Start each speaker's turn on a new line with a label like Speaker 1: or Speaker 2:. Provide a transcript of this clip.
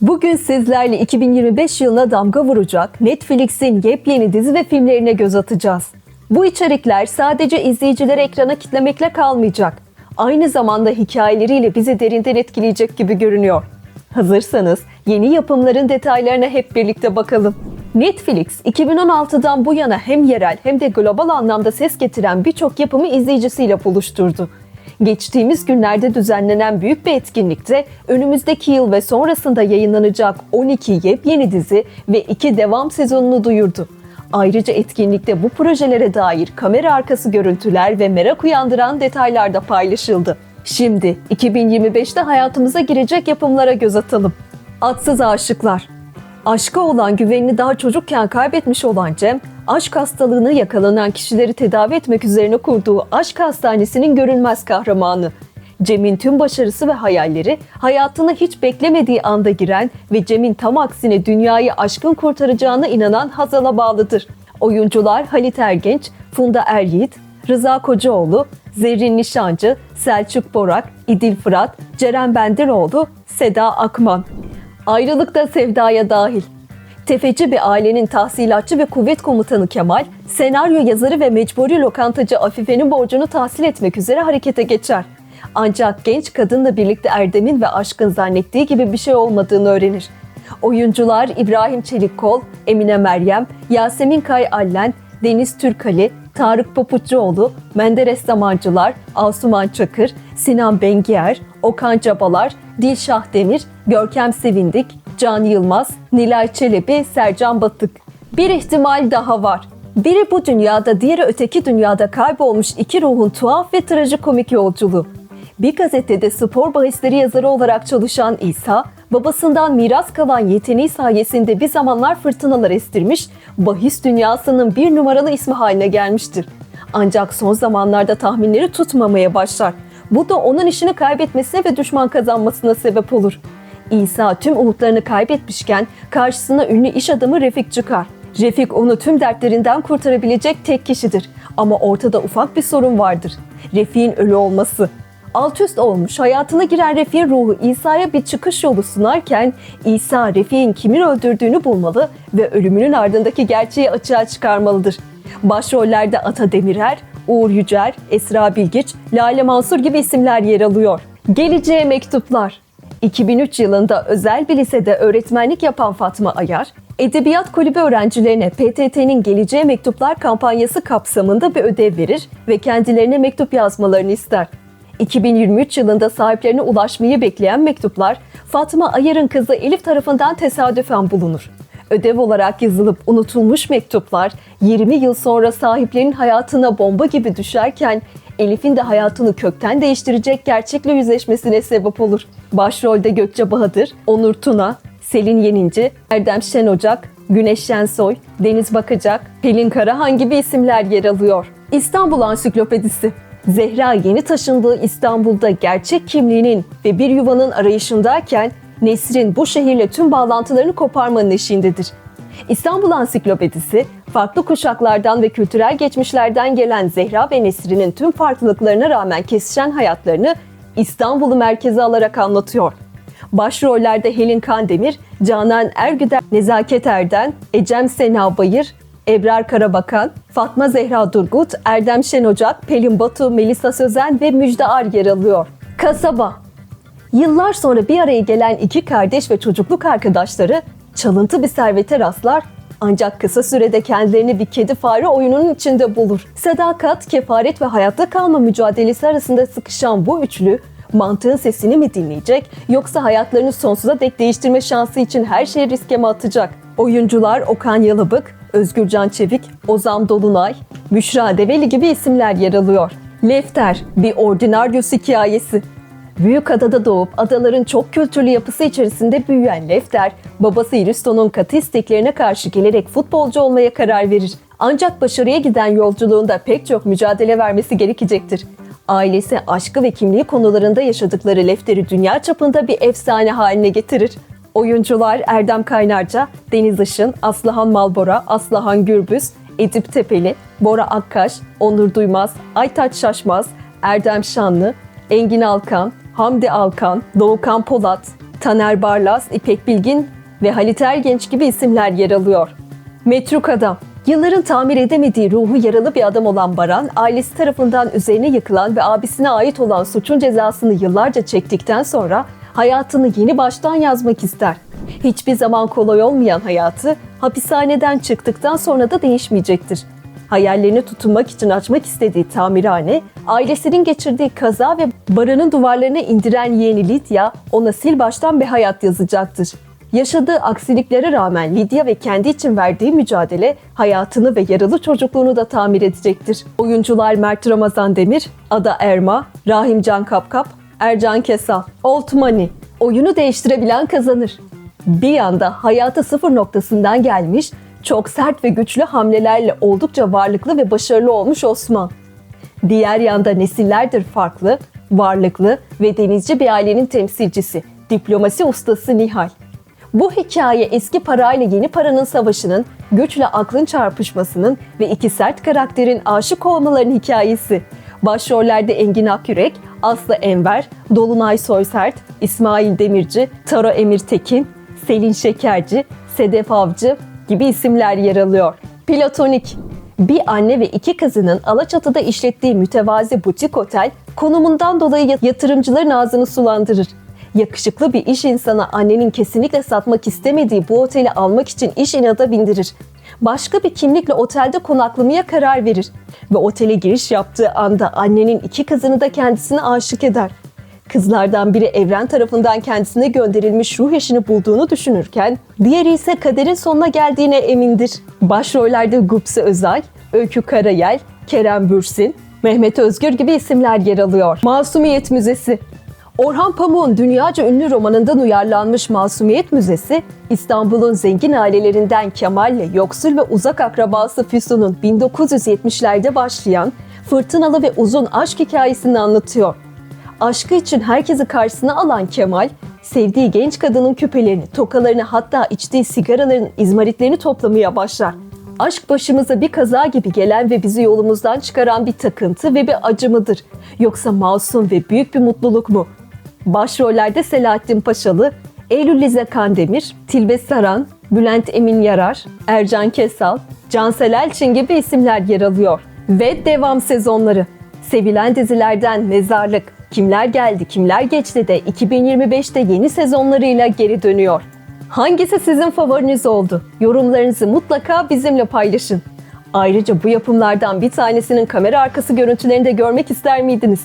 Speaker 1: Bugün sizlerle 2025 yılına damga vuracak Netflix'in yepyeni dizi ve filmlerine göz atacağız. Bu içerikler sadece izleyicileri ekrana kitlemekle kalmayacak. Aynı zamanda hikayeleriyle bizi derinden etkileyecek gibi görünüyor. Hazırsanız yeni yapımların detaylarına hep birlikte bakalım. Netflix 2016'dan bu yana hem yerel hem de global anlamda ses getiren birçok yapımı izleyicisiyle buluşturdu. Geçtiğimiz günlerde düzenlenen büyük bir etkinlikte önümüzdeki yıl ve sonrasında yayınlanacak 12 yepyeni dizi ve 2 devam sezonunu duyurdu. Ayrıca etkinlikte bu projelere dair kamera arkası görüntüler ve merak uyandıran detaylar da paylaşıldı. Şimdi 2025'te hayatımıza girecek yapımlara göz atalım. Atsız Aşıklar Aşka olan güvenini daha çocukken kaybetmiş olan Cem, aşk hastalığını yakalanan kişileri tedavi etmek üzerine kurduğu aşk hastanesinin görünmez kahramanı. Cem'in tüm başarısı ve hayalleri hayatına hiç beklemediği anda giren ve Cem'in tam aksine dünyayı aşkın kurtaracağına inanan Hazal'a bağlıdır. Oyuncular Halit Ergenç, Funda Eryiğit, Rıza Kocaoğlu, Zerrin Nişancı, Selçuk Borak, İdil Fırat, Ceren Benderoğlu, Seda Akman. Ayrılık da sevdaya dahil. Tefeci bir ailenin tahsilatçı ve kuvvet komutanı Kemal, senaryo yazarı ve mecburi lokantacı Afife'nin borcunu tahsil etmek üzere harekete geçer. Ancak genç kadınla birlikte Erdem'in ve aşkın zannettiği gibi bir şey olmadığını öğrenir. Oyuncular İbrahim Çelikkol, Emine Meryem, Yasemin Kay Allen, Deniz Türkali, Tarık Papuççuoğlu, Menderes Zamancılar, Asuman Çakır, Sinan Bengier, Okan Cabalar, Dilşah Demir, Görkem Sevindik, Can Yılmaz, Nilay Çelebi, Sercan Batık. Bir ihtimal daha var. Biri bu dünyada, diğeri öteki dünyada kaybolmuş iki ruhun tuhaf ve trajikomik yolculuğu. Bir gazetede spor bahisleri yazarı olarak çalışan İsa, babasından miras kalan yeteneği sayesinde bir zamanlar fırtınalar estirmiş, bahis dünyasının bir numaralı ismi haline gelmiştir. Ancak son zamanlarda tahminleri tutmamaya başlar. Bu da onun işini kaybetmesine ve düşman kazanmasına sebep olur. İsa tüm umutlarını kaybetmişken karşısına ünlü iş adamı Refik çıkar. Refik onu tüm dertlerinden kurtarabilecek tek kişidir. Ama ortada ufak bir sorun vardır. Refik'in ölü olması. Alt üst olmuş hayatına giren Refik'in ruhu İsa'ya bir çıkış yolu sunarken İsa Refik'in kimin öldürdüğünü bulmalı ve ölümünün ardındaki gerçeği açığa çıkarmalıdır. Başrollerde Ata Demirer, Uğur Yücer, Esra Bilgiç, Lale Mansur gibi isimler yer alıyor. Geleceğe mektuplar. 2003 yılında özel bir lisede öğretmenlik yapan Fatma Ayar, Edebiyat Kulübü öğrencilerine PTT'nin Geleceğe Mektuplar kampanyası kapsamında bir ödev verir ve kendilerine mektup yazmalarını ister. 2023 yılında sahiplerine ulaşmayı bekleyen mektuplar Fatma Ayar'ın kızı Elif tarafından tesadüfen bulunur. Ödev olarak yazılıp unutulmuş mektuplar 20 yıl sonra sahiplerinin hayatına bomba gibi düşerken Elif'in de hayatını kökten değiştirecek gerçekle yüzleşmesine sebep olur. Başrolde Gökçe Bahadır, Onur Tuna, Selin Yeninci, Erdem Şen Ocak, Güneş Şensoy, Deniz Bakacak, Pelin Karahan gibi isimler yer alıyor. İstanbul Ansiklopedisi Zehra yeni taşındığı İstanbul'da gerçek kimliğinin ve bir yuvanın arayışındayken Nesrin bu şehirle tüm bağlantılarını koparmanın eşiğindedir. İstanbul Ansiklopedisi, farklı kuşaklardan ve kültürel geçmişlerden gelen Zehra ve Nesrin'in tüm farklılıklarına rağmen kesişen hayatlarını İstanbul'u merkeze alarak anlatıyor. Başrollerde Helin Kandemir, Canan Ergüder, Nezaket Erden, Ecem Sena Bayır, Ebrar Karabakan, Fatma Zehra Durgut, Erdem Şen Ocak, Pelin Batu, Melisa Sözen ve Müjde Ar yer alıyor. Kasaba Yıllar sonra bir araya gelen iki kardeş ve çocukluk arkadaşları çalıntı bir servete rastlar ancak kısa sürede kendilerini bir kedi fare oyununun içinde bulur. Sadakat, kefaret ve hayatta kalma mücadelesi arasında sıkışan bu üçlü mantığın sesini mi dinleyecek yoksa hayatlarını sonsuza dek değiştirme şansı için her şeyi riske mi atacak? Oyuncular Okan Yalıbık, Özgürcan Çevik, Ozan Dolunay, Büşra Develi gibi isimler yer alıyor. Lefter, bir ordinaryos hikayesi. Büyük adada doğup adaların çok kültürlü yapısı içerisinde büyüyen Lefter, babası Iristo'nun katı isteklerine karşı gelerek futbolcu olmaya karar verir. Ancak başarıya giden yolculuğunda pek çok mücadele vermesi gerekecektir. Ailesi aşkı ve kimliği konularında yaşadıkları Lefter'i dünya çapında bir efsane haline getirir. Oyuncular Erdem Kaynarca, Deniz Işın, Aslıhan Malbora, Aslıhan Gürbüz, Edip Tepeli, Bora Akkaş, Onur Duymaz, Aytaç Şaşmaz, Erdem Şanlı, Engin Alkan, Hamdi Alkan, Doğukan Polat, Taner Barlas, İpek Bilgin ve Halit Ergenç gibi isimler yer alıyor. Metruk Adam Yılların tamir edemediği ruhu yaralı bir adam olan Baran, ailesi tarafından üzerine yıkılan ve abisine ait olan suçun cezasını yıllarca çektikten sonra hayatını yeni baştan yazmak ister. Hiçbir zaman kolay olmayan hayatı hapishaneden çıktıktan sonra da değişmeyecektir. Hayallerini tutunmak için açmak istediği tamirhane, ailesinin geçirdiği kaza ve Baran'ın duvarlarına indiren yeğeni Lidya ona sil baştan bir hayat yazacaktır. Yaşadığı aksiliklere rağmen Lidya ve kendi için verdiği mücadele hayatını ve yaralı çocukluğunu da tamir edecektir. Oyuncular Mert Ramazan Demir, Ada Erma, Rahim Can Kapkap, Ercan Kesal, Old Money. Oyunu değiştirebilen kazanır. Bir yanda hayata sıfır noktasından gelmiş, çok sert ve güçlü hamlelerle oldukça varlıklı ve başarılı olmuş Osman. Diğer yanda nesillerdir farklı, varlıklı ve denizci bir ailenin temsilcisi, diplomasi ustası Nihal. Bu hikaye eski parayla yeni paranın savaşının, güçle aklın çarpışmasının ve iki sert karakterin aşık olmalarının hikayesi. Başrollerde Engin Akyürek, Aslı Enver, Dolunay Soysert, İsmail Demirci, Taro Emir Tekin, Selin Şekerci, Sedef Avcı gibi isimler yer alıyor. Platonik bir anne ve iki kızının Alaçatı'da işlettiği mütevazi butik otel konumundan dolayı yatırımcıların ağzını sulandırır. Yakışıklı bir iş insanı annenin kesinlikle satmak istemediği bu oteli almak için iş inada bindirir. Başka bir kimlikle otelde konaklamaya karar verir ve otele giriş yaptığı anda annenin iki kızını da kendisine aşık eder. Kızlardan biri evren tarafından kendisine gönderilmiş ruh eşini bulduğunu düşünürken, diğeri ise kaderin sonuna geldiğine emindir. Başrollerde Gupse Özay, Öykü Karayel, Kerem Bürsin, Mehmet Özgür gibi isimler yer alıyor. Masumiyet Müzesi Orhan Pamuk'un dünyaca ünlü romanından uyarlanmış Masumiyet Müzesi, İstanbul'un zengin ailelerinden Kemal'le yoksul ve uzak akrabası Füsun'un 1970'lerde başlayan fırtınalı ve uzun aşk hikayesini anlatıyor. Aşkı için herkesi karşısına alan Kemal, sevdiği genç kadının küpelerini, tokalarını hatta içtiği sigaraların izmaritlerini toplamaya başlar. Aşk başımıza bir kaza gibi gelen ve bizi yolumuzdan çıkaran bir takıntı ve bir acı mıdır? Yoksa masum ve büyük bir mutluluk mu? Başrollerde Selahattin Paşalı, Eylül Lize Kandemir, Tilbe Saran, Bülent Emin Yarar, Ercan Kesal, Cansel Elçin gibi isimler yer alıyor. Ve devam sezonları. Sevilen dizilerden Mezarlık, Kimler Geldi Kimler Geçti de 2025'te yeni sezonlarıyla geri dönüyor. Hangisi sizin favoriniz oldu? Yorumlarınızı mutlaka bizimle paylaşın. Ayrıca bu yapımlardan bir tanesinin kamera arkası görüntülerini de görmek ister miydiniz?